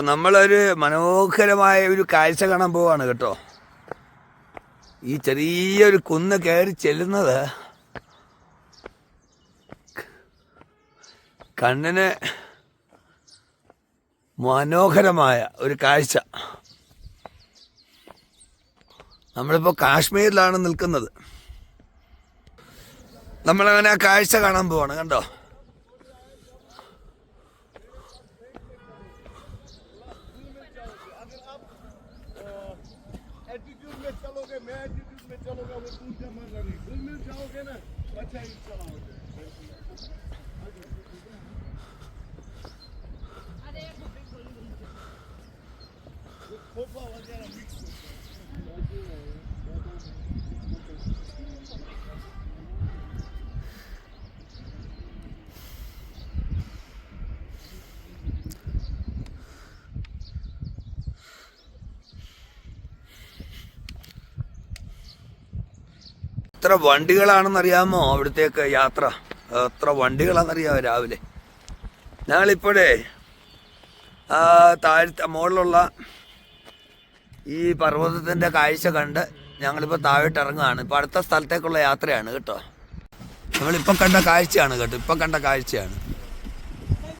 അപ്പോൾ നമ്മളൊരു മനോഹരമായ ഒരു കാഴ്ച കാണാൻ പോവാണ് കേട്ടോ. ഈ ചെറിയൊരു കുന്ന് കയറി ചെല്ലുന്നത് കണ്ണിന് മനോഹരമായ ഒരു കാഴ്ച. നമ്മളിപ്പോൾ കാശ്മീരിലാണ് നിൽക്കുന്നത്. നമ്മളങ്ങനെ ആ കാഴ്ച കാണാൻ പോവാണ് കണ്ടോ? एटीट्यूड में चलोगे मैं एटीट्यूड में चलोगा वो दूर जमा नहीं घुल मिल जाओगे ना अच्छा ही चलाओगे खोपा वगैरह मिक्स എത്ര വണ്ടികളാണെന്നറിയാമോ അവിടത്തേക്ക് യാത്ര? എത്ര വണ്ടികളാണെന്നറിയാമോ രാവിലെ? ഞങ്ങളിപ്പോഴേ താഴത്തെ മുകളിലുള്ള ഈ പർവതത്തിന്റെ കാഴ്ച കണ്ട് ഞങ്ങളിപ്പോൾ താഴോട്ട് ഇറങ്ങുകയാണ് ഇപ്പോൾ അടുത്ത സ്ഥലത്തേക്കുള്ള യാത്രയാണ് കേട്ടോ. നമ്മളിപ്പോൾ കണ്ട കാഴ്ചയാണ് കേട്ടോ. ഇപ്പം കണ്ട കാഴ്ചയാണ്.